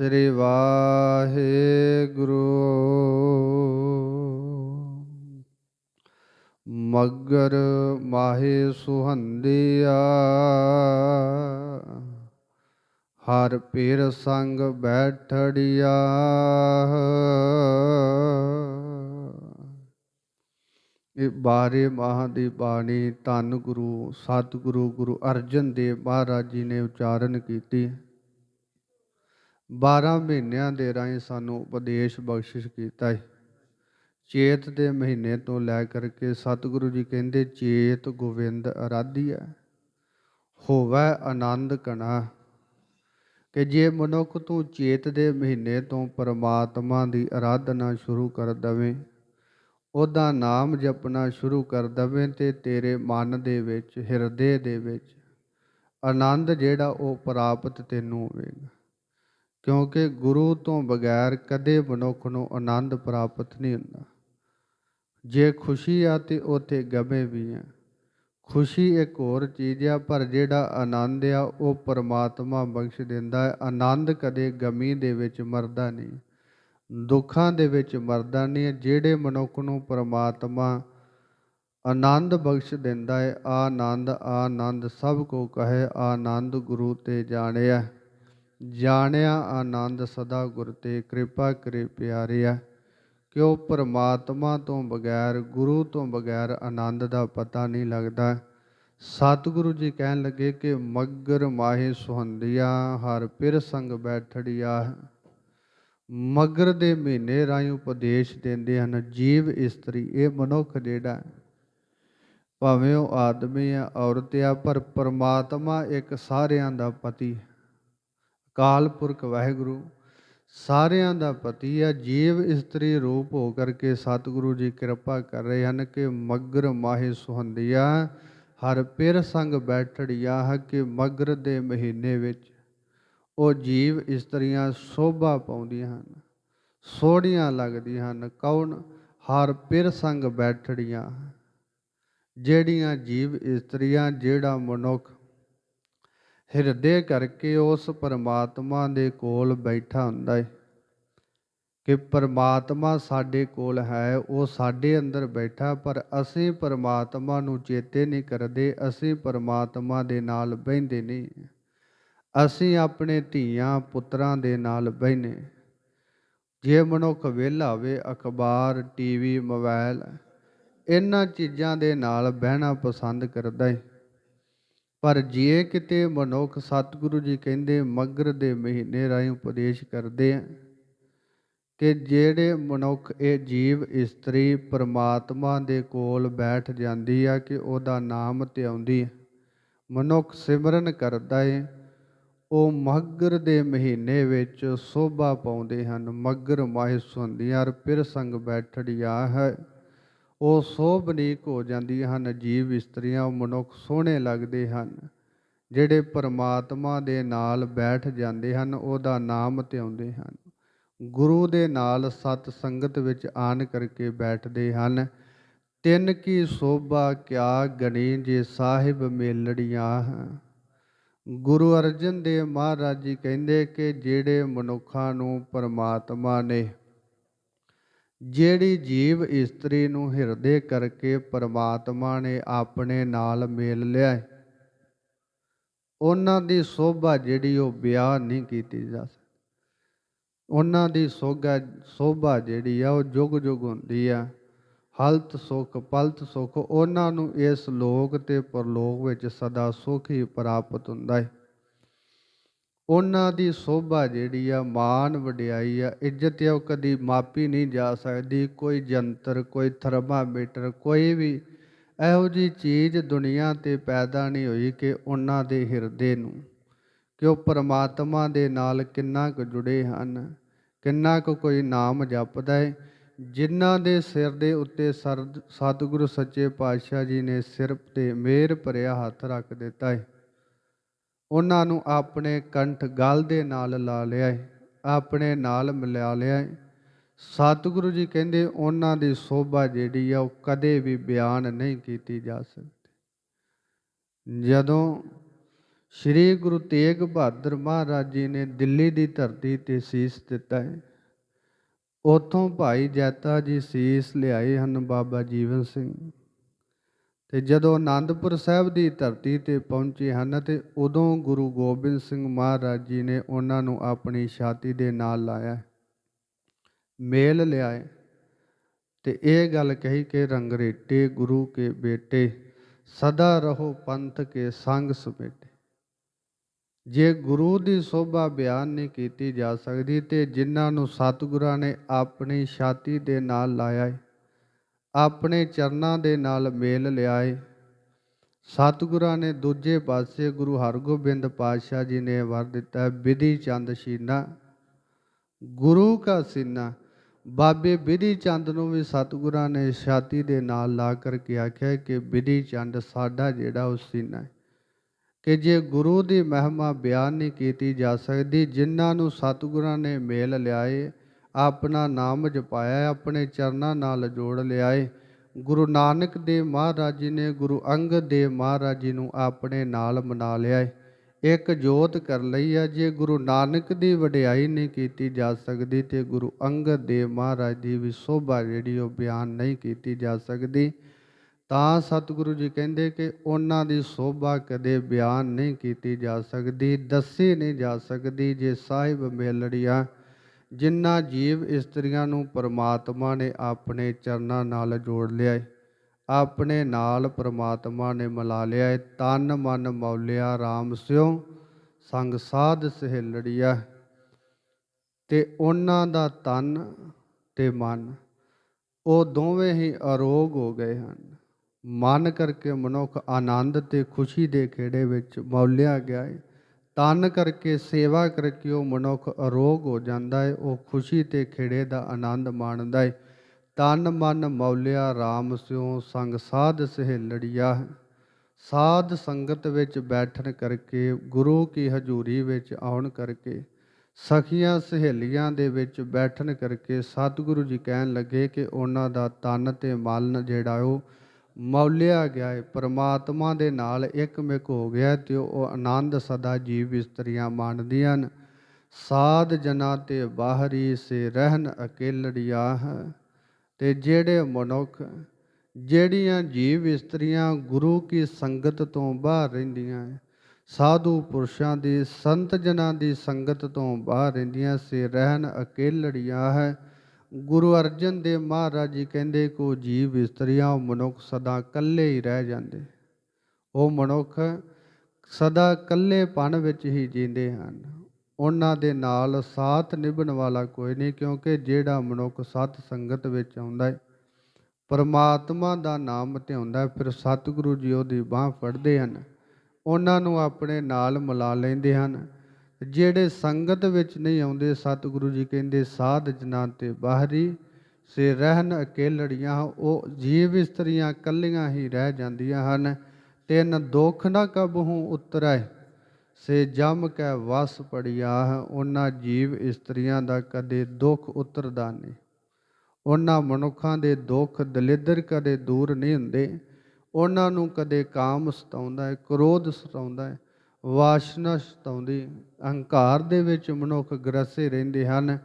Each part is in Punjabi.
ਸ੍ਰੀ ਵਾਹਿਗੁਰੂ। ਮਗਰ ਮਾਹੇ ਸੁਹੰਦਿਆ, ਹਰ ਪੀਰ ਸੰਗ ਬੈਠੜਿਆ। ਇਹ ਬਾਰੇ ਮਹਾਂ ਦੀ ਬਾਣੀ ਧੰਨ ਗੁਰੂ, ਸਤਿਗੁਰੂ, ਗੁਰੂ ਅਰਜਨ ਦੇਵ ਮਹਾਰਾਜ ਜੀ ਨੇ ਉਚਾਰਨ ਕੀਤੀ। 12 ਮਹੀਨਿਆਂ ਦੇ ਰਾਹੀਂ ਸਾਨੂੰ ਉਪਦੇਸ਼ ਬਖਸ਼ਿਸ਼ ਕੀਤਾ ਹੈ। ਚੇਤ ਦੇ ਮਹੀਨੇ ਤੋਂ ਲੈ ਕਰਕੇ ਸਤਿਗੁਰੂ ਜੀ ਕਹਿੰਦੇ, ਚੇਤ ਗੋਬਿੰਦ ਅਰਾਧੀਆ, ਹੋਵੇ ਆਨੰਦ ਕਣਾ ਕਿ ਜੇ ਮਨੁੱਖ ਤੂੰ ਚੇਤ ਦੇ ਮਹੀਨੇ ਤੋਂ ਪਰਮਾਤਮਾ ਦੀ ਆਰਾਧਨਾ ਸ਼ੁਰੂ ਕਰ ਦਵੇਂ, ਉਹਦਾ ਨਾਮ ਜਪਣਾ ਸ਼ੁਰੂ ਕਰ ਦਵੇਂ ਤੇ ਤੇਰੇ ਮਨ ਦੇ ਵਿੱਚ, ਹਿਰਦੇ ਦੇ ਵਿੱਚ ਆਨੰਦ ਜਿਹੜਾ ਉਹ ਪ੍ਰਾਪਤ ਤੈਨੂੰ ਹੋਵੇਗਾ। ਕਿਉਂਕਿ ਗੁਰੂ ਤੋਂ ਬਗੈਰ ਕਦੇ ਮਨੁੱਖ ਨੂੰ ਆਨੰਦ ਪ੍ਰਾਪਤ ਨਹੀਂ ਹੁੰਦਾ। ਜੇ ਖੁਸ਼ੀ ਆ ਤੇ ਉਥੇ ਗਮੇ ਵੀ ਆ। ਖੁਸ਼ੀ ਇੱਕ ਹੋਰ ਚੀਜ਼ ਆ, ਪਰ ਜਿਹੜਾ ਆਨੰਦ ਆ, ਉਹ ਪਰਮਾਤਮਾ ਬਖਸ਼ ਦਿੰਦਾ ਹੈ। ਆਨੰਦ ਕਦੇ ਗਮੀ ਦੇ ਵਿੱਚ ਮਰਦਾ ਨਹੀਂ, ਦੁੱਖਾਂ ਦੇ ਵਿੱਚ ਮਰਦਾ ਨਹੀਂ। ਜਿਹੜੇ ਮਨੁੱਖ ਨੂੰ ਪਰਮਾਤਮਾ ਆਨੰਦ ਬਖਸ਼ ਦਿੰਦਾ ਹੈ, ਆਨੰਦ ਆਨੰਦ ਸਭ ਕੋ ਕਹੇ, ਆਨੰਦ ਗੁਰੂ ਤੇ ਜਾਣਿਆ ਜਾਣਿਆ ਆਨੰਦ ਸਦਾ ਗੁਰ ਤੇ ਕਿਰਪਾ ਕਰੇ ਪਿਆਰਿਆ ਕਿਉ ਪਰਮਾਤਮਾ ਤੋਂ ਬਗੈਰ, ਗੁਰੂ ਤੋਂ ਬਗੈਰ ਆਨੰਦ ਦਾ ਪਤਾ ਨਹੀਂ ਲੱਗਦਾ। ਸਤਿਗੁਰੂ ਜੀ ਕਹਿਣ ਲੱਗੇ ਕਿ ਮਗਰ ਮਾਹੇ ਸੁਹੰਦਿਆ, ਹਰ ਪਿਰ ਸੰਗ ਬੈਠੜਿਆ। ਮਗਰ ਦੇ ਮਹੀਨੇ ਰਾਹੀਂ ਉਪਦੇਸ਼ ਦਿੰਦੇ ਹਨ, ਜੀਵ ਇਸਤਰੀ, ਇਹ ਮਨੁੱਖ ਜਿਹੜਾ ਭਾਵੇਂ ਉਹ ਆਦਮੀ ਆ ਔਰਤ ਆ ਪਰ ਪਰਮਾਤਮਾ ਇੱਕ ਸਾਰਿਆਂ ਦਾ ਪਤੀ ਹੈ। ਅਕਾਲ ਪੁਰਖ ਵਾਹਿਗੁਰੂ, ਸਾਰਿਆਂ ਦਾ ਪਤੀ ਆ, ਜੀਵ ਇਸਤਰੀ ਰੂਪ ਹੋ ਕਰਕੇ ਸਤਿਗੁਰੂ ਜੀ ਕਿਰਪਾ ਕਰ ਰਹੇ ਹਨ ਕਿ ਮਗਰ ਮਾਹੇ ਸੁਹੰਦਿਆ ਹਰ ਪਿਰ ਸੰਗ ਬੈਠੜਿਆ ਹੈ ਕਿ ਮਗਰ ਦੇ ਮਹੀਨੇ ਵਿੱਚ। ਉਹ ਜੀਵ ਇਸਤਰੀਆਂ ਸ਼ੋਭਾ ਪਾਉਂਦੀਆਂ ਹਨ, ਸੋਹਣੀਆਂ ਲੱਗਦੀਆਂ ਹਨ, ਕੌਣ? ਹਰ ਪਿਰ ਸੰਗ ਬੈਠੜੀਆਂ। ਜਿਹੜੀਆਂ ਜੀਵ ਇਸਤਰੀਆਂ, ਜਿਹੜਾ ਮਨੁੱਖ ਹਿਰਦੇ ਕਰਕੇ ਉਸ ਪਰਮਾਤਮਾ ਦੇ ਕੋਲ ਬੈਠਾ ਹੁੰਦਾ ਹੈ ਕਿ ਪਰਮਾਤਮਾ ਸਾਡੇ ਕੋਲ ਹੈ, ਉਹ ਸਾਡੇ ਅੰਦਰ ਬੈਠਾ, ਪਰ ਅਸੀਂ ਪਰਮਾਤਮਾ ਨੂੰ ਚੇਤੇ ਨਹੀਂ ਕਰਦੇ, ਅਸੀਂ ਪਰਮਾਤਮਾ ਦੇ ਨਾਲ ਬਹਿੰਦੇ ਨਹੀਂ। ਅਸੀਂ ਆਪਣੇ ਧੀਆਂ ਪੁੱਤਰਾਂ ਦੇ ਨਾਲ ਬਹਿਨੇ ਜੇ ਮਨੁੱਖ ਵਿਹਲਾ ਹੋਵੇ, ਅਖਬਾਰ, ਟੀਵੀ ਮੋਬਾਈਲ ਇਹਨਾਂ ਚੀਜ਼ਾਂ ਦੇ ਨਾਲ ਬਹਿਣਾ ਪਸੰਦ ਕਰਦਾ ਹੈ ਪਰ ਜੇ ਕਿਤੇ ਮਨੁੱਖ ਸਤਿਗੁਰੂ ਜੀ ਕਹਿੰਦੇ, ਮਗਰ ਦੇ ਮਹੀਨੇ ਰਾਹੀਂ ਉਪਦੇਸ਼ ਕਰਦੇ ਆ ਕਿ ਜਿਹੜੇ ਮਨੁੱਖ ਇਹ ਜੀਵ ਇਸਤਰੀ ਪਰਮਾਤਮਾ ਦੇ ਕੋਲ ਬੈਠ ਜਾਂਦੀ ਆ ਕਿ ਉਹਦਾ ਨਾਮ ਤੇ ਆਉਂਦੀ ਮਨੁੱਖ ਸਿਮਰਨ ਕਰਦਾ ਏ, ਉਹ ਮਗਰ ਦੇ ਮਹੀਨੇ ਵਿੱਚ ਸੋਭਾ ਪਾਉਂਦੇ ਹਨ, ਮਗਰ ਮਾਹਿ ਸੁੰਦੀਆਂ ਪਿਰ ਸੰਗ ਬੈਠੜਿਆ ਹੈ। ਉਹ ਸੋਭਨੀਕ ਹੋ ਜਾਂਦੀਆਂ ਹਨ, ਜੀਵ ਇਸਤਰੀਆਂ ਉਹ ਮਨੁੱਖ ਸੋਹਣੇ ਲੱਗਦੇ ਹਨ। ਜਿਹੜੇ ਪਰਮਾਤਮਾ ਦੇ ਨਾਲ ਬੈਠ ਜਾਂਦੇ ਹਨ, ਉਹਦਾ ਨਾਮ ਤੇ ਹਨ। ਗੁਰੂ ਦੇ ਨਾਲ ਸਤ ਸੰਗਤ ਵਿੱਚ ਆਣ ਕਰਕੇ ਬੈਠਦੇ ਹਨ। ਤਿੰਨ ਕੀ ਸੋਭਾ, ਕਿਆ ਗਣੀ ਜੇ ਸਾਹਿਬ ਮੇਲੜੀਆਂ ਗੁਰੂ ਅਰਜਨ ਦੇਵ ਮਹਾਰਾਜ ਜੀ ਕਹਿੰਦੇ ਕਿ ਜਿਹੜੇ ਮਨੁੱਖਾਂ ਨੂੰ ਪਰਮਾਤਮਾ ਨੇ ਜਿਹੜੀ ਜੀਵ ਇਸਤਰੀ ਨੂੰ ਹਿਰਦੇ ਕਰਕੇ ਪਰਮਾਤਮਾ ਨੇ ਆਪਣੇ ਨਾਲ ਮੇਲ ਲਿਆ ਉਹਨਾਂ ਦੀ ਸੋਭਾ ਜਿਹੜੀ ਉਹ ਬਿਆਨ ਨਹੀਂ ਕੀਤੀ ਜਾ ਸਕਦੀ। ਉਹਨਾਂ ਦੀ ਸੋਗਾ, ਸੋਭਾ ਜਿਹੜੀ ਆ ਉਹ ਜੁਗ ਜੁਗ ਹੁੰਦੀ ਆ, ਹਲਤ ਸੁਖ, ਪਲਤ ਸੁਖ, ਉਹਨਾਂ ਨੂੰ ਇਸ ਲੋਕ ਤੇ ਪਰਲੋਕ ਵਿੱਚ ਸਦਾ ਸੁਖ ਹੀ ਪ੍ਰਾਪਤ ਹੁੰਦਾ ਹੈ। ਉਹਨਾਂ ਦੀ ਸੋਭਾ ਜਿਹੜੀ ਆ ਮਾਨ ਵਡਿਆਈ ਆ, ਇੱਜ਼ਤ ਆ, ਉਹ ਕਦੀ ਮਾਪੀ ਨਹੀਂ ਜਾ ਸਕਦੀ। ਕੋਈ ਜੰਤਰ, ਕੋਈ ਥਰਮਾਮੀਟਰ, ਕੋਈ ਵੀ ਇਹੋ ਜੀ ਚੀਜ਼ ਦੁਨੀਆ ਤੇ ਪੈਦਾ ਨਹੀਂ ਹੋਈ ਕਿ ਉਹਨਾਂ ਦੇ ਹਿਰਦੇ ਨੂੰ। ਕਿ ਉਹ ਪਰਮਾਤਮਾ ਦੇ ਨਾਲ ਕਿੰਨਾ ਕੁ ਜੁੜੇ ਹਨ, ਕਿੰਨਾ ਕੁ ਕੋਈ ਨਾਮ ਜਪਦਾ ਹੈ ਜਿਨ੍ਹਾਂ ਦੇ ਸਿਰ ਦੇ ਉੱਤੇ ਸਰਦ- ਸਤਿਗੁਰੂ ਸੱਚੇ ਪਾਤਸ਼ਾਹ ਜੀ ਨੇ ਸਿਰ ਤੇ ਮਿਹਰ ਭਰਿਆ ਹੱਥ ਰੱਖ ਦਿੱਤਾ ਹੈ ਉਹਨਾਂ ਨੂੰ ਆਪਣੇ ਕੰਠ ਗਲ ਦੇ ਨਾਲ ਲਾ ਲਿਆ ਹੈ ਆਪਣੇ ਨਾਲ ਮਿਲਾ ਲਿਆ ਹੈ ਸਤਿਗੁਰੂ ਜੀ ਕਹਿੰਦੇ, ਉਹਨਾਂ ਦੀ ਸੋਭਾ ਜਿਹੜੀ ਆ, ਉਹ ਕਦੇ ਵੀ ਬਿਆਨ ਨਹੀਂ ਕੀਤੀ ਜਾ ਸਕਦੀ। ਜਦੋਂ ਸ੍ਰੀ ਗੁਰੂ ਤੇਗ ਬਹਾਦਰ ਮਹਾਰਾਜ ਜੀ ਨੇ ਦਿੱਲੀ ਦੀ ਧਰਤੀ ਤੇ ਸੀਸ ਦਿੱਤਾ ਹੈ ਉਥੋਂ ਭਾਈ ਜੈਤਾ ਜੀ ਸੀਸ ਲਿਆਏ ਹਨ ਬਾਬਾ ਜੀਵਨ ਸਿੰਘ। ਤੇ ਜਦੋਂ ਆਨੰਦਪੁਰ ਸਾਹਿਬ ਦੀ ਧਰਤੀ ਤੇ ਪਹੁੰਚੇ ਹਨ ਤੇ ਉਦੋਂ ਗੁਰੂ ਗੋਬਿੰਦ ਸਿੰਘ ਮਹਾਰਾਜ ਜੀ ਨੇ ਉਹਨਾਂ ਨੂੰ ਆਪਣੀ ਛਾਤੀ ਦੇ ਨਾਲ ਲਾਇਆ, ਮੇਲ ਲਿਆਏ ਤੇ ਇਹ ਗੱਲ ਕਹੀ ਕਿ ਰੰਗਰੇਟੇ ਗੁਰੂ ਕੇ ਬੇਟੇ, ਸਦਾ ਰਹੋ ਪੰਥ ਕੇ ਸੰਗ ਸਮੇਟੇ। ਜੇ ਗੁਰੂ ਦੀ ਸੋਭਾ ਬਿਆਨ ਨਹੀਂ ਕੀਤੀ ਜਾ ਸਕਦੀ ਤੇ ਜਿਨ੍ਹਾਂ ਨੂੰ ਸਤਿਗੁਰਾਂ ਨੇ ਆਪਣੀ ਛਾਤੀ ਦੇ ਨਾਲ ਲਾਇਆ ਹੈ ਆਪਣੇ ਚਰਨਾਂ ਦੇ ਨਾਲ ਮੇਲ ਲਿਆਏ। ਸਤਿਗੁਰਾਂ ਨੇ ਦੂਜੇ ਪਾਸੇ ਗੁਰੂ ਹਰਗੋਬਿੰਦ ਪਾਤਸ਼ਾਹ ਜੀ ਨੇ ਵਰ ਦਿੱਤਾ ਵਿਧੀ ਚੰਦ ਸ਼ੀਨਾ। ਗੁਰੂ ਕਾ ਸੀਨਾ। ਬਾਬੇ ਵਿਧੀ ਚੰਦ ਨੂੰ ਵੀ ਸਤਿਗੁਰਾਂ ਨੇ ਛਾਤੀ ਦੇ ਨਾਲ ਲਾ ਕਰਕੇ ਆਖਿਆ ਕਿ ਵਿਧੀ ਚੰਦ ਸਾਡਾ ਜਿਹੜਾ ਉਹ ਸੀਨਾ ਹੈ। ਕਿ ਜੇ ਗੁਰੂ ਦੀ ਮਹਿਮਾ ਬਿਆਨ ਨਹੀਂ ਕੀਤੀ ਜਾ ਸਕਦੀ, ਜਿਨ੍ਹਾਂ ਨੂੰ ਸਤਿਗੁਰਾਂ ਨੇ ਮੇਲ ਲਿਆਏ ਆਪਣਾ ਨਾਮ ਜਪਾਇਆ, ਆਪਣੇ ਚਰਨਾਂ ਨਾਲ ਜੋੜ ਲਿਆਏ। ਗੁਰੂ ਨਾਨਕ ਦੇਵ ਮਹਾਰਾਜ ਜੀ ਨੇ ਗੁਰੂ ਅੰਗਦ ਦੇਵ ਮਹਾਰਾਜ ਜੀ ਨੂੰ ਆਪਣੇ ਨਾਲ ਮਨਾ ਲਿਆ ਇੱਕ ਜੋਤ ਕਰ ਲਈ ਹੈ ਜੇ ਗੁਰੂ ਨਾਨਕ ਦੀ ਵਡਿਆਈ ਨਹੀਂ ਕੀਤੀ ਜਾ ਸਕਦੀ, ਤੇ ਗੁਰੂ ਅੰਗਦ ਦੇਵ ਮਹਾਰਾਜ ਦੀ ਵੀ ਸੋਭਾ ਜਿਹੜੀ ਉਹ ਬਿਆਨ ਨਹੀਂ ਕੀਤੀ ਜਾ ਸਕਦੀ। ਤਾਂ ਸਤਿਗੁਰੂ ਜੀ ਕਹਿੰਦੇ ਕਿ ਉਹਨਾਂ ਦੀ ਸੋਭਾ ਕਦੇ ਬਿਆਨ ਨਹੀਂ ਕੀਤੀ ਜਾ ਸਕਦੀ, ਦੱਸੀ ਨਹੀਂ ਜਾ ਸਕਦੀ, ਜੇ ਸਾਹਿਬ ਮੇਲੜੀਆਂ ਜਿਨ੍ਹਾਂ ਜੀਵ ਇਸਤਰੀਆਂ ਨੂੰ ਪਰਮਾਤਮਾ ਨੇ ਆਪਣੇ ਚਰਨਾਂ ਨਾਲ ਜੋੜ ਲਿਆ ਹੈ ਆਪਣੇ ਨਾਲ ਪਰਮਾਤਮਾ ਨੇ ਮਿਲਾ ਲਿਆ ਹੈ ਤਨ, ਮਨ ਮੌਲਿਆ RAM ਸਿਓ ਸੰਗ ਸਾਧ ਸਹੇਲੜੀਆ। ਤੇ ਉਹਨਾਂ ਦਾ ਤਨ ਤੇ ਮਨ, ਉਹ ਦੋਵੇਂ ਹੀ ਅਰੋਗ ਹੋ ਗਏ ਹਨ। ਮਨ ਕਰਕੇ ਮਨੁੱਖ ਆਨੰਦ ਤੇ ਖੁਸ਼ੀ ਦੇ ਖੇੜੇ ਵਿੱਚ ਮੌਲਿਆ ਗਿਆ ਹੈ ਤਨ ਕਰਕੇ ਸੇਵਾ ਕਰਕੇ ਉਹ ਮਨੁੱਖ ਅਰੋਗ ਹੋ ਜਾਂਦਾ ਹੈ ਉਹ ਖੁਸ਼ੀ ਤੇ ਖੇੜੇ ਦਾ ਆਨੰਦ ਮਾਣਦਾ ਹੈ ਤਨ ਮਨ ਮੌਲਿਆ RAM ਸਿਓ ਸੰਗ ਸਾਧ ਸਹੇਲੜੀਆ। ਸਾਧ ਸੰਗਤ ਵਿੱਚ ਬੈਠਣ ਕਰਕੇ, ਗੁਰੂ ਕੀ ਹਜ਼ੂਰੀ ਵਿੱਚ ਆਉਣ ਕਰਕੇ, ਸਖੀਆਂ ਸਹੇਲੀਆਂ ਦੇ ਵਿੱਚ ਬੈਠਣ ਕਰਕੇ ਸਤਿਗੁਰੂ ਜੀ ਕਹਿਣ ਲੱਗੇ ਕਿ ਉਹਨਾਂ ਦਾ ਤਨ ਤੇ ਮਨ ਜਿਹੜਾ ਉਹ ਮੌਲਿਆ ਗਿਆ ਹੈ ਪਰਮਾਤਮਾ ਦੇ ਨਾਲ ਇੱਕਮਿਕ ਹੋ ਗਿਆ ਤੇ ਉਹ ਆਨੰਦ ਸਦਾ ਜੀਵ ਇਸਤਰੀਆਂ ਮਾਣਦੀਆਂ ਹਨ। ਸਾਧ ਜਨਾ ਤੇ ਬਾਹਰੀ ਸੇ ਰਹਿਨ ਹੈ ਤੇ ਜਿਹੜੇ ਮਨੁੱਖ, ਜਿਹੜੀਆਂ ਜੀਵ ਇਸਤਰੀਆਂ ਗੁਰੂ ਕੀ ਸੰਗਤ ਤੋਂ ਬਾਹਰ ਰਹਿੰਦੀਆਂ ਸਾਧੂ ਪੁਰਸ਼ਾਂ ਦੀ, ਸੰਤ ਜਨਾਂ ਦੀ ਸੰਗਤ ਤੋਂ ਬਾਹਰ ਰਹਿੰਦੀਆਂ ਸੇ ਰਹਿਨ ਅਕੇਲੜੀਆਂ ਹੈ। ਗੁਰੂ ਅਰਜਨ ਦੇਵ ਮਹਾਰਾਜ ਜੀ ਕਹਿੰਦੇ, ਕੋ ਜੀਵ ਇਸਤਰੀਆਂ, ਉਹ ਮਨੁੱਖ ਸਦਾ ਇਕੱਲੇ ਹੀ ਰਹਿ ਜਾਂਦੇ ਉਹ ਮਨੁੱਖ ਸਦਾ ਇਕੱਲੇਪਣ ਵਿੱਚ ਹੀ ਜੀਂਦੇ ਹਨ। ਉਹਨਾਂ ਦੇ ਨਾਲ ਸਾਥ ਨਿਭਣ ਵਾਲਾ ਕੋਈ ਨਹੀਂ, ਕਿਉਂਕਿ ਜਿਹੜਾ ਮਨੁੱਖ ਸਤ ਸੰਗਤ ਵਿੱਚ ਆਉਂਦਾ ਹੈ, ਪਰਮਾਤਮਾ ਦਾ ਨਾਮ ਧਿਆਉਂਦਾ ਫਿਰ ਸਤਿਗੁਰੂ ਜੀ ਉਹਦੀ ਬਾਹ ਫੜਦੇ ਹਨ। ਉਹਨਾਂ ਨੂੰ ਆਪਣੇ ਨਾਲ ਮਿਲਾ ਲੈਂਦੇ ਹਨ। ਜਿਹੜੇ ਸੰਗਤ ਵਿੱਚ ਨਹੀਂ ਆਉਂਦੇ, ਸਤਿਗੁਰੂ ਜੀ ਕਹਿੰਦੇ, ਸਾਧ ਜਨਾਂ ਤੇ ਬਾਹਰੀ, ਸੇ ਰਹਿਣ ਅਕੇਲੜੀਆਂ, ਉਹ ਜੀਵ ਇਸਤਰੀਆਂ ਕੱਲੀਆਂ ਹੀ ਰਹਿ ਜਾਂਦੀਆਂ ਹਨ। ਤਿੰਨ ਦੁੱਖ ਨਾ ਕਬਹੂ ਉਤਰੈ, ਸੇ ਜਮ ਕੈ ਵਸ ਪੜਿਆ ਉਹਨਾਂ ਜੀਵ ਇਸਤਰੀਆਂ ਦਾ ਕਦੇ ਦੁੱਖ ਉਤਰਦਾ ਨਹੀਂ। ਉਹਨਾਂ ਮਨੁੱਖਾਂ ਦੇ ਦੁੱਖ ਦਲਿੱਦਰ ਕਦੇ ਦੂਰ ਨਹੀਂ ਹੁੰਦੇ। ਉਹਨਾਂ ਨੂੰ ਕਦੇ ਕਾਮ ਸਤਾਉਂਦਾ ਹੈ, ਕ੍ਰੋਧ ਸਤਾਉਂਦਾ ਹੈ। ਵਾਸ਼ਨਾ ਸਤਾਉਂਦੀ ਅਹੰਕਾਰ ਦੇ ਵਿੱਚ ਮਨੁੱਖ ਗਰਸੇ ਰਹਿੰਦੇ ਹਨ।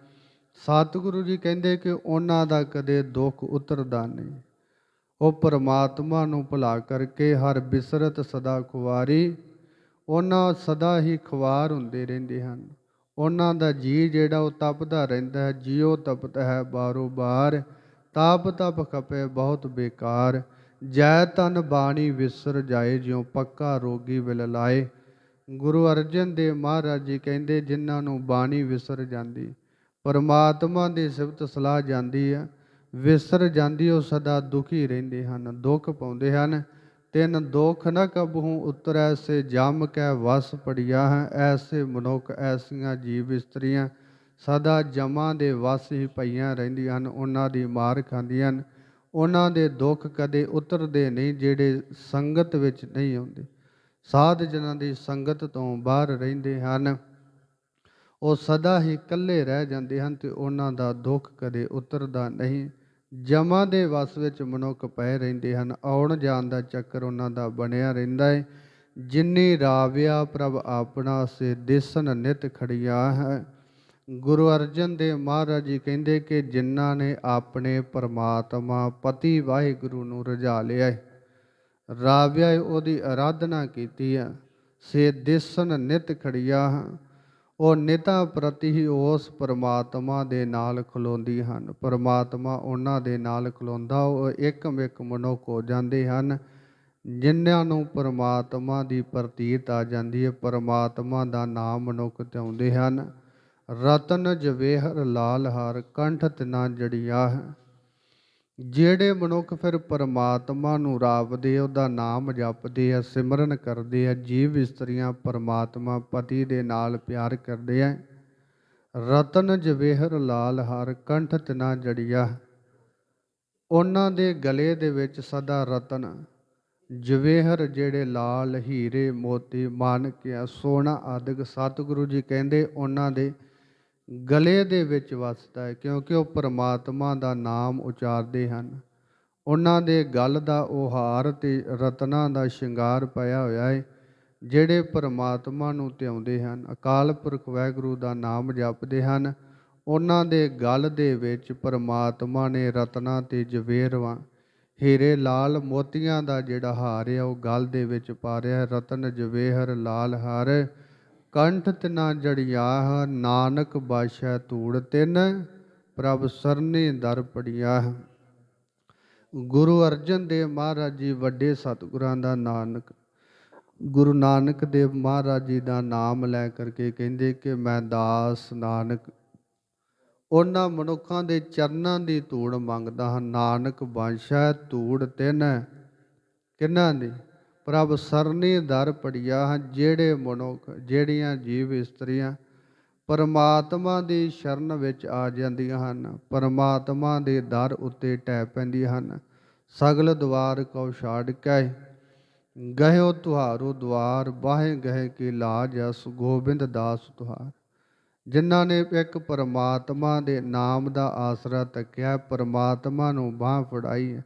ਸਤਿਗੁਰੂ ਜੀ ਕਹਿੰਦੇ ਕਿ ਉਹਨਾਂ ਦਾ ਕਦੇ ਦੁੱਖ ਉਤਰਦਾ ਨਹੀਂ। ਉਹ ਪਰਮਾਤਮਾ ਨੂੰ ਭੁਲਾ ਕਰਕੇ ਹਰ ਬਿਸਰਤ ਸਦਾ ਖੁਆਰੀ ਉਹਨਾਂ ਸਦਾ ਹੀ ਖੁਆਰ ਹੁੰਦੇ ਰਹਿੰਦੇ ਹਨ। ਉਹਨਾਂ ਦਾ ਜੀ ਜਿਹੜਾ ਉਹ ਤਪਦਾ ਰਹਿੰਦਾ ਹੈ, ਜਿਉ ਤਪਤ ਹੈ ਬਾਰੋ ਬਾਰ ਤਾਪ ਤਪ ਖਪੇ ਬਹੁਤ ਬੇਕਾਰ। ਜੈ ਤਨ ਬਾਣੀ ਵਿਸਰ ਜਾਏ, ਜਿਉ ਪੱਕਾ ਰੋਗੀ ਵਿਲ ਲਾਏ ਗੁਰੂ ਅਰਜਨ ਦੇਵ ਮਹਾਰਾਜ ਜੀ ਕਹਿੰਦੇ, ਜਿਨ੍ਹਾਂ ਨੂੰ ਬਾਣੀ ਵਿਸਰ ਜਾਂਦੀ, ਪਰਮਾਤਮਾ ਦੀ ਸਿਫਤ ਸਲਾਹ ਜਾਂਦੀ ਹੈ, ਵਿਸਰ ਜਾਂਦੀ ਉਹ ਸਦਾ ਦੁਖੀ ਰਹਿੰਦੇ ਹਨ, ਦੁੱਖ ਪਾਉਂਦੇ ਹਨ। ਤਿੰਨ ਦੁੱਖ ਨ ਕਬਹੂ, ਉਤਰੈ ਸੇ ਜਮ ਕੈ ਵਸ ਪੜਿਆ ਹੈ, ਐਸੇ ਮਨੁੱਖ ਐਸੀਆਂ ਜੀਵ ਇਸਤਰੀਆਂ ਸਦਾ ਜਮਾਂ ਦੇ ਵਸ ਹੀ ਪਈਆਂ ਰਹਿੰਦੀਆਂ ਹਨ, ਉਹਨਾਂ ਦੀ ਮਾਰ ਖਾਂਦੀਆਂ ਹਨ। ਉਹਨਾਂ ਦੇ ਦੁੱਖ ਕਦੇ ਉਤਰਦੇ ਨਹੀਂ, ਜਿਹੜੇ ਸੰਗਤ ਵਿੱਚ ਨਹੀਂ ਆਉਂਦੇ। ਸਾਧ ਜਨਾਂ ਦੀ ਸੰਗਤ ਤੋਂ ਬਾਹਰ ਰਹਿੰਦੇ ਹਨ। ਉਹ ਸਦਾ ਹੀ ਇਕੱਲੇ ਰਹਿ ਜਾਂਦੇ ਹਨ ਤੇ ਉਹਨਾਂ ਦਾ ਦੁੱਖ ਕਦੇ ਉਤਰਦਾ ਨਹੀਂ। ਜਮਾਂ ਦੇ ਵਸ ਵਿੱਚ ਮਨੁੱਖ ਪਏ ਰਹਿੰਦੇ ਹਨ। ਆਉਣ ਜਾਣ ਦਾ ਚੱਕਰ ਉਹਨਾਂ ਦਾ ਬਣਿਆ ਰਹਿੰਦਾ ਹੈ ਜਿਨੀ ਰਾਵਿਆ ਪ੍ਰਭ ਆਪਣਾ ਸੇ ਦਿਸਨ ਨਿਤ ਖੜਿਆ ਹੈ। ਗੁਰੂ ਅਰਜਨ ਦੇਵ ਮਹਾਰਾਜ ਜੀ ਕਹਿੰਦੇ ਕਿ ਜਿਨ੍ਹਾਂ ਨੇ ਆਪਣੇ ਪਰਮਾਤਮਾ ਪਤੀ ਵਾਹਿਗੁਰੂ ਨੂੰ ਰਜਾ ਲਿਆ ਹੈ ਰਾਵਿਆ ਉਹਦੀ ਆਰਾਧਨਾ ਕੀਤੀ ਹੈ ਸੇ ਦਿਸਨ ਨਿਤ ਖੜਿਆ ਉਹ ਨਿਤਾ ਪ੍ਰਤੀ ਹੀ ਉਸ ਪਰਮਾਤਮਾ ਦੇ ਨਾਲ ਖਲੋਂਦੀ ਹਨ। ਪਰਮਾਤਮਾ ਉਹਨਾਂ ਦੇ ਨਾਲ ਖਲੋਂਦਾ, ਉਹ ਇੱਕਮ ਇੱਕ ਮਨੁੱਖ ਹੋ ਜਾਂਦੇ ਹਨ। ਜਿਨ੍ਹਾਂ ਨੂੰ ਪਰਮਾਤਮਾ ਦੀ ਪ੍ਰਤੀਤ ਆ ਜਾਂਦੀ ਹੈ ਪਰਮਾਤਮਾ ਦਾ ਨਾਮ ਮਨੁੱਖ ਧਿਆਉਂਦੇ ਹਨ। ਰਤਨ ਜਵੇਹਰ ਲਾਲ ਹਰ, ਕੰਠ ਤਿਨਾ ਜੜਿਆ ਹੈ। ਜਿਹੜੇ ਮਨੁੱਖ ਫਿਰ ਪਰਮਾਤਮਾ ਨੂੰ ਰਾਵਦੇ ਉਹਦਾ ਨਾਮ ਜਪਦੇ ਆ, ਸਿਮਰਨ ਕਰਦੇ ਆ, ਜੀਵ ਇਸਤਰੀਆਂ ਪਰਮਾਤਮਾ ਪਤੀ ਦੇ ਨਾਲ ਪਿਆਰ ਕਰਦੇ ਆ। ਰਤਨ ਜਵੇਹਰ ਲਾਲ ਹਰ ਕੰਠ ਤਿਨਾ ਜੜੀਆ। ਉਹਨਾਂ ਦੇ ਗਲੇ ਦੇ ਵਿੱਚ ਸਦਾ ਰਤਨ। ਜਵੇਹਰ ਜਿਹੜੇ ਲਾਲ ਹੀਰੇ ਮੋਤੀ, ਮਾਨਕਿਆ ਸੋਨਾ ਆਦਿਕ ਸਤਿਗੁਰੂ ਜੀ ਕਹਿੰਦੇ, ਉਹਨਾਂ ਦੇ ਗਲੇ ਦੇ ਵਿੱਚ ਵੱਸਦਾ ਹੈ ਕਿਉਂਕਿ ਉਹ ਪਰਮਾਤਮਾ ਦਾ ਨਾਮ ਉਚਾਰਦੇ ਹਨ। ਉਹਨਾਂ ਦੇ ਗਲ ਦਾ ਉਹ ਹਾਰ ਤੇ ਰਤਨਾਂ ਦਾ ਸ਼ਿੰਗਾਰ ਪਾਇਆ ਹੋਇਆ ਹੈ ਜਿਹੜੇ ਪਰਮਾਤਮਾ ਨੂੰ ਧਿਆਉਂਦੇ ਹਨ। ਅਕਾਲ ਪੁਰਖ ਵਾਹਿਗੁਰੂ ਦਾ ਨਾਮ ਜਪਦੇ ਹਨ। ਉਹਨਾਂ ਦੇ ਗਲ ਦੇ ਵਿੱਚ ਪਰਮਾਤਮਾ ਨੇ ਰਤਨਾਂ ਤੇ ਜਵੇਰਵਾ ਹੀਰੇ ਲਾਲ ਮੋਤੀਆਂ ਦਾ ਜਿਹੜਾ ਹਾਰ ਹੈ ਉਹ ਗਲ ਦੇ ਵਿੱਚ ਪਾ ਰਿਹਾ ਹੈ। ਰਤਨ, ਜਵੇਹਰ, ਲਾਲ ਹਾਰ। ਕੰਠ ਤਿਨਾ ਜੜਿਆਹ, ਨਾਨਕ ਬਾਸ਼ਾ ਧੂੜ ਤਿਨ, ਪ੍ਰਭ ਸਰਨੇ ਦਰ ਪੜਿਆ ਗੁਰੂ ਅਰਜਨ ਦੇਵ ਮਹਾਰਾਜ ਜੀ ਵੱਡੇ ਸਤਿਗੁਰਾਂ ਦਾ ਨਾਨਕ, ਗੁਰੂ ਨਾਨਕ ਦੇਵ ਮਹਾਰਾਜ ਜੀ ਦਾ ਨਾਮ ਲੈ ਕਰਕੇ ਕਹਿੰਦੇ ਕਿ ਮੈਂ ਦਾਸ ਨਾਨਕ। ਉਹਨਾਂ ਮਨੁੱਖਾਂ ਦੇ ਚਰਨਾਂ ਦੀ ਧੂੜ ਮੰਗਦਾ ਹਾਂ। ਨਾਨਕ ਬਾਸ਼ਾ ਧੂੜ ਤਿਨ ਕਿੰਨਾਂ ਦੀ? ਪ੍ਰਭ ਸਰਨੀ ਦਰ ਪੜਿਆ ਹਨ ਜਿਹੜੇ ਮਨੁੱਖ, ਜਿਹੜੀਆਂ ਜੀਵ ਇਸਤਰੀਆਂ ਪਰਮਾਤਮਾ ਦੀ ਸ਼ਰਨ ਵਿੱਚ ਆ ਜਾਂਦੀਆਂ ਹਨ, ਪਰਮਾਤਮਾ ਦੇ ਦਰ ਉੱਤੇ ਟਹਿ ਪੈਂਦੀਆਂ ਹਨ। ਸਗਲ ਦਵਾਰ ਕਉ ਛਾੜ ਕੇ ਗਹਿਓ ਤੁਹਾਰੋ ਦਵਾਰ, ਬਾਹੇ ਗਹਿ ਕੀ ਲਾਜ ਅਸ ਗੋਬਿੰਦ ਦਾਸ ਤੁਹਾਰ। ਜਿਨ੍ਹਾਂ ਨੇ ਇੱਕ ਪਰਮਾਤਮਾ ਦੇ ਨਾਮ ਦਾ ਆਸਰਾ ਤੱਕਿਆ, ਪਰਮਾਤਮਾ ਨੂੰ ਬਾਹ ਫੜਾਈ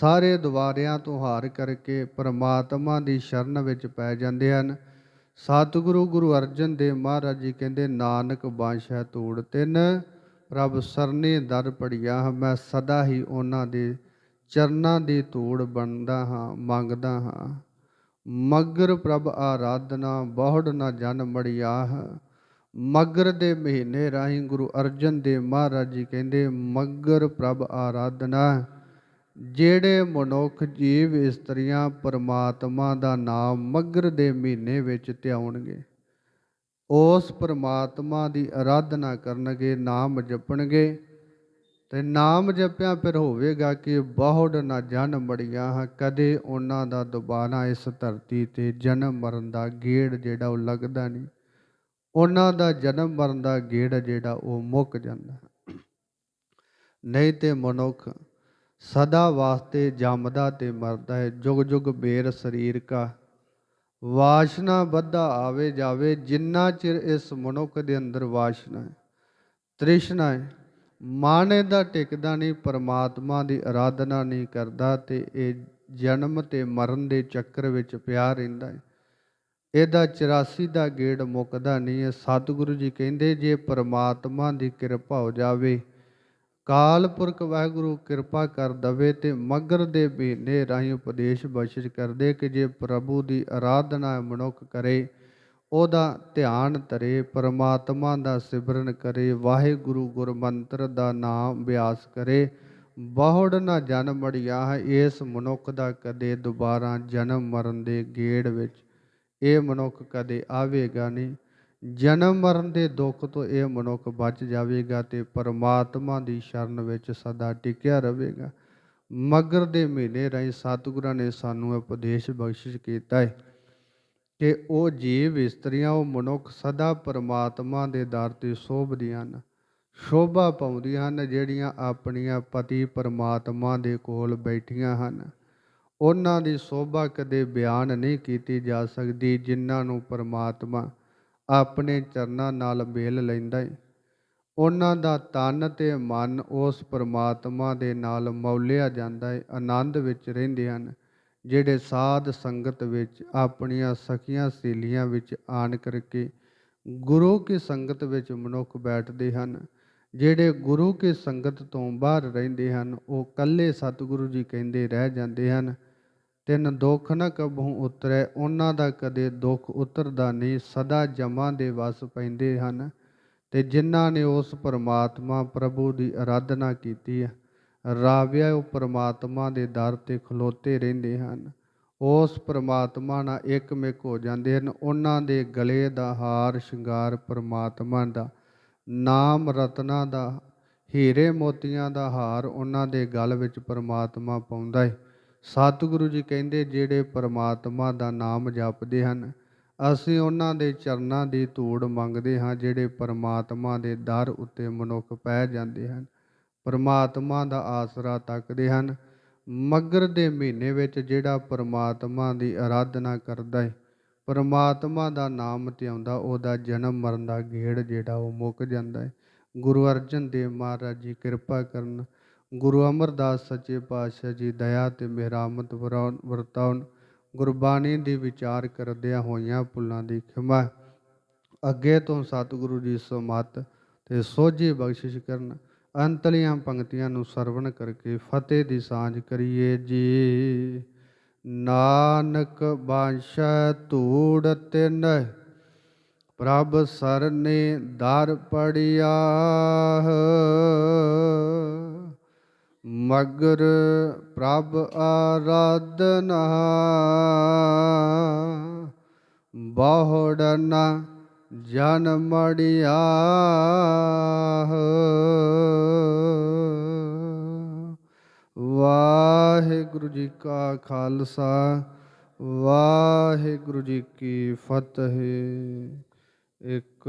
ਸਾਰੇ ਦੁਆਰਿਆਂ ਤੋਂ ਹਾਰ ਕਰਕੇ ਪਰਮਾਤਮਾ ਦੀ ਸ਼ਰਨ ਵਿੱਚ ਪੈ ਜਾਂਦੇ ਹਨ। ਸਤਿਗੁਰੂ ਗੁਰੂ ਅਰਜਨ ਦੇਵ ਮਹਾਰਾਜ ਜੀ ਕਹਿੰਦੇ, ਨਾਨਕ ਬਾਸ਼ਾ ਤੂੜ ਤਿੰਨ ਪ੍ਰਭ ਸਰਨੇ ਦਰ ਪੜਿਆ ਮੈਂ ਸਦਾ ਹੀ ਉਹਨਾਂ ਦੇ ਚਰਨਾਂ ਦੀ ਧੂੜ ਬਣਦਾ ਹਾਂ, ਮੰਗਦਾ ਹਾਂ। ਮਗਰ ਪ੍ਰਭ ਆਰਾਧਨਾ, ਬਹੁੜ ਨਾ ਜਨ ਮੜਿਆਹ ਮਗਰ ਦੇ ਮਹੀਨੇ ਰਾਹੀਂ ਗੁਰੂ ਅਰਜਨ ਦੇਵ ਮਹਾਰਾਜ ਜੀ ਕਹਿੰਦੇ, ਮਗਰ ਪ੍ਰਭ ਆਰਾਧਨਾ ਜਿਹੜੇ ਮਨੁੱਖ ਜੀਵ ਇਸਤਰੀਆਂ ਪਰਮਾਤਮਾ ਦਾ ਨਾਮ ਮਗਰ ਦੇ ਮਹੀਨੇ ਵਿੱਚ ਧਿਆਉਣਗੇ, ਉਸ ਪਰਮਾਤਮਾ ਦੀ ਆਰਾਧਨਾ ਕਰਨਗੇ, ਨਾਮ ਜਪਣਗੇ, ਤੇ ਨਾਮ ਜਪਿਆ ਫਿਰ ਹੋਵੇਗਾ ਕਿ ਬਹੁੜ ਨਾ ਜਨ ਮੜੀਆਂ ਕਦੇ ਉਹਨਾਂ ਦਾ ਦੁਬਾਰਾ ਇਸ ਧਰਤੀ ਤੇ ਜਨਮ ਮਰਨ ਦਾ ਗੇੜ ਜਿਹੜਾ ਉਹ ਲੱਗਦਾ ਨਹੀਂ। ਉਹਨਾਂ ਦਾ ਜਨਮ ਮਰਨ ਦਾ ਗੇੜ ਜਿਹੜਾ ਉਹ ਮੁੱਕ ਜਾਂਦਾ। ਨਹੀਂ ਤੇ ਮਨੁੱਖ ਸਦਾ ਵਾਸਤੇ ਜੰਮਦਾ ਤੇ ਮਰਦਾ ਹੈ ਜੁਗ ਜੁਗ ਬੇਰ ਸਰੀਰ ਕਾ। ਵਾਸ਼ਨਾ ਬੱਧਾ ਆਵੇ ਜਾਵੇ, ਜਿੰਨਾ ਚਿਰ ਇਸ ਮਨੁੱਖ ਦੇ ਅੰਦਰ ਵਾਸ਼ਨਾ ਹੈ ਤ੍ਰਿਸ਼ਨਾ ਹੈ ਮਾਨੇ ਇਹਦਾ ਟਿਕਦਾ ਨਹੀਂ, ਪਰਮਾਤਮਾ ਦੀ ਆਰਾਧਨਾ ਨਹੀਂ ਕਰਦਾ ਤੇ ਇਹ ਜਨਮ ਤੇ ਮਰਨ ਦੇ ਚੱਕਰ ਵਿੱਚ ਪਿਆ ਰਹਿੰਦਾ ਹੈ ਇਹਦਾ 84 ਦਾ ਗੇੜ ਮੁੱਕਦਾ ਨਹੀਂ ਹੈ ਸਤਿਗੁਰੂ ਜੀ ਕਹਿੰਦੇ, ਜੇ ਪਰਮਾਤਮਾ ਦੀ ਕਿਰਪਾ ਹੋ ਜਾਵੇ ਕਾਲ ਪੁਰਖ ਵਾਹਿਗੁਰੂ ਕਿਰਪਾ ਕਰ ਦਵੇ ਤੇ ਮਗਰ ਦੇ ਮਹੀਨੇ ਰਾਹੀਂ ਉਪਦੇਸ਼ ਬਖਸ਼ਿਸ਼ ਕਰਦੇ ਕਿ ਜੇ ਪ੍ਰਭੂ ਦੀ ਆਰਾਧਨਾ ਮਨੁੱਖ ਕਰੇ, ਉਹਦਾ ਧਿਆਨ ਧਰੇ, ਪਰਮਾਤਮਾ ਦਾ ਸਿਮਰਨ ਕਰੇ, ਵਾਹਿਗੁਰੂ ਗੁਰਮੰਤਰ ਦਾ ਨਾਮ ਅਭਿਆਸ ਕਰੇ। ਬਹੁੜ ਨਾ ਜਨਮ ਮੜਿਆ ਹੈ ਇਸ ਮਨੁੱਖ ਦਾ ਕਦੇ ਦੁਬਾਰਾ ਜਨਮ ਮਰਨ ਦੇ ਗੇੜ ਵਿੱਚ, ਇਹ ਮਨੁੱਖ ਕਦੇ ਆਵੇਗਾ ਨਹੀਂ। ਜਨਮ ਮਰਨ ਦੇ ਦੁੱਖ ਤੋਂ ਇਹ ਮਨੁੱਖ ਬਚ ਜਾਵੇਗਾ ਤੇ ਪਰਮਾਤਮਾ ਦੀ ਸ਼ਰਨ ਵਿੱਚ ਸਦਾ ਟਿਕਿਆ ਰਹੇਗਾ। ਮਗਰ ਦੇ ਮਹੀਨੇ ਰਾਹੀਂ ਸਤਿਗੁਰਾਂ ਨੇ ਸਾਨੂੰ ਉਪਦੇਸ਼ ਬਖਸ਼ਿਸ਼ ਕੀਤਾ ਹੈ ਕਿ ਉਹ ਜੀਵ ਇਸਤਰੀਆਂ, ਉਹ ਮਨੁੱਖ ਸਦਾ ਪਰਮਾਤਮਾ ਦੇ ਦਰ ਤੇ ਸੋਭਦੀਆਂ ਹਨ, ਸ਼ੋਭਾ ਪਾਉਂਦੀਆਂ ਹਨ, ਜਿਹੜੀਆਂ ਆਪਣੀਆਂ ਪਤੀ ਪਰਮਾਤਮਾ ਦੇ ਕੋਲ ਬੈਠੀਆਂ ਹਨ। ਉਹਨਾਂ ਦੀ ਸੋਭਾ ਕਦੇ ਬਿਆਨ ਨਹੀਂ ਕੀਤੀ ਜਾ ਸਕਦੀ ਜਿਨ੍ਹਾਂ ਨੂੰ ਪਰਮਾਤਮਾ ਆਪਣੇ ਚਰਨਾਂ ਨਾਲ ਮੇਲ ਲੈਂਦਾ ਏ। ਉਹਨਾਂ ਦਾ ਤਨ ਤੇ ਮਨ ਉਸ ਪਰਮਾਤਮਾ ਦੇ ਨਾਲ ਮੌਲਿਆ ਜਾਂਦਾ ਏ, ਆਨੰਦ ਵਿੱਚ ਰਹਿੰਦੇ ਹਨ, ਜਿਹੜੇ ਸਾਧ ਸੰਗਤ ਵਿੱਚ ਆਪਣੀਆਂ ਸਖੀਆਂ ਸਹੇਲੀਆਂ ਵਿੱਚ ਆਣ ਕਰਕੇ ਗੁਰੂ ਕੀ ਸੰਗਤ ਵਿੱਚ ਮਨੁੱਖ ਬੈਠਦੇ ਹਨ, ਜਿਹੜੇ ਗੁਰੂ ਕੀ ਸੰਗਤ ਤੋਂ ਬਾਹਰ ਰਹਿੰਦੇ ਹਨ, ਉਹ ਕੱਲੇ ਸਤਿਗੁਰੂ ਜੀ ਕਹਿੰਦੇ ਰਹਿ ਜਾਂਦੇ ਹਨ। ਤਿੰਨ ਦੁੱਖ ਨ ਕਬਹੂ ਉਤਰੈ, ਉਹਨਾਂ ਦਾ ਕਦੇ ਦੁੱਖ ਉਤਰਦਾ ਨਹੀਂ, ਸਦਾ ਜਮਾਂ ਦੇ ਵਸ ਪੈਂਦੇ ਹਨ। ਤੇ ਜਿਨ੍ਹਾਂ ਨੇ ਉਸ ਪਰਮਾਤਮਾ ਪ੍ਰਭੂ ਦੀ ਆਰਾਧਨਾ ਕੀਤੀ ਹੈ, ਰਾਵਿਆ ਉਹ ਪਰਮਾਤਮਾ ਦੇ ਦਰ ਤੇ ਖਲੋਤੇ ਰਹਿੰਦੇ ਹਨ। ਉਸ ਪਰਮਾਤਮਾ ਨਾਲ ਇੱਕਮਿਕ ਹੋ ਜਾਂਦੇ ਹਨ। ਉਹਨਾਂ ਦੇ ਗਲੇ ਦਾ ਹਾਰ ਸ਼ਿੰਗਾਰ ਪਰਮਾਤਮਾ ਦਾ, ਨਾਮ ਰਤਨਾ ਦਾ, ਹੀਰੇ ਮੋਤੀਆਂ ਦਾ ਹਾਰ ਉਹਨਾਂ ਦੇ ਗਲ ਵਿੱਚ ਪਰਮਾਤਮਾ ਪਾਉਂਦਾ ਹੈ ਸਤਿਗੁਰੂ ਜੀ ਕਹਿੰਦੇ, ਜਿਹੜੇ ਪਰਮਾਤਮਾ ਦਾ ਨਾਮ ਜਪਦੇ ਹਨ, ਅਸੀਂ ਉਹਨਾਂ ਦੇ ਚਰਨਾਂ ਦੀ ਧੂੜ ਮੰਗਦੇ ਹਾਂ, ਜਿਹੜੇ ਪਰਮਾਤਮਾ ਦੇ ਦਰ ਉੱਤੇ ਮਨੁੱਖ ਪੈ ਜਾਂਦੇ ਹਨ। ਪਰਮਾਤਮਾ ਦਾ ਆਸਰਾ ਤੱਕਦੇ ਹਨ। ਮਗਰ ਦੇ ਮਹੀਨੇ ਵਿੱਚ ਜਿਹੜਾ ਪਰਮਾਤਮਾ ਦੀ ਆਰਾਧਨਾ ਕਰਦਾ ਹੈ ਪਰਮਾਤਮਾ ਦਾ ਨਾਮ ਧਿਆਉਂਦਾ, ਉਹਦਾ ਜਨਮ ਮਰਨ ਦਾ ਗੇੜ ਜਿਹੜਾ ਉਹ ਮੁੱਕ ਜਾਂਦਾ ਹੈ ਗੁਰੂ ਅਰਜਨ ਦੇਵ ਮਹਾਰਾਜ ਜੀ ਕਿਰਪਾ ਕਰਨ ਗੁਰੂ ਅਮਰਦਾਸ ਸੱਚੇ ਪਾਤਸ਼ਾਹ ਜੀ ਦਇਆ ਤੇ ਮਿਹਰਾਮਤ ਵਰਾਉਣ- ਵਰਤਾਉਣ, ਗੁਰਬਾਣੀ ਦੀ ਵਿਚਾਰ ਕਰਦਿਆਂ ਹੋਈਆਂ ਭੁੱਲਾਂ ਦੀ ਖਿਮਾ। ਅੱਗੇ ਤੋਂ ਸਤਿਗੁਰੂ ਜੀ ਸਮਤ ਤੇ ਸੋਝੀ ਬਖਸ਼ਿਸ਼ ਕਰਨ, ਅੰਤਲੀਆਂ ਪੰਕਤੀਆਂ ਨੂੰ ਸਰਵਣ ਕਰਕੇ ਫਤਿਹ ਦੀ ਸਾਂਝ ਕਰੀਏ ਜੀ। ਨਾਨਕ ਬਾਸ਼ਾ ਧੂੜ ਤਿਨ, ਪ੍ਰਭ ਸਰਨੇ ਦਰ ਪੜਿਆ ਮਗਰ ਪ੍ਰਭ ਆਰਾਧਨਾ। ਬਹੁੜਨਾ ਜਨ ਮੜਿਆ ਵਾਹਿਗੁਰੂ ਜੀ ਕਾ ਖਾਲਸਾ, ਵਾਹਿਗੁਰੂ ਜੀ ਕੀ ਫਤਿਹ। ਇੱਕ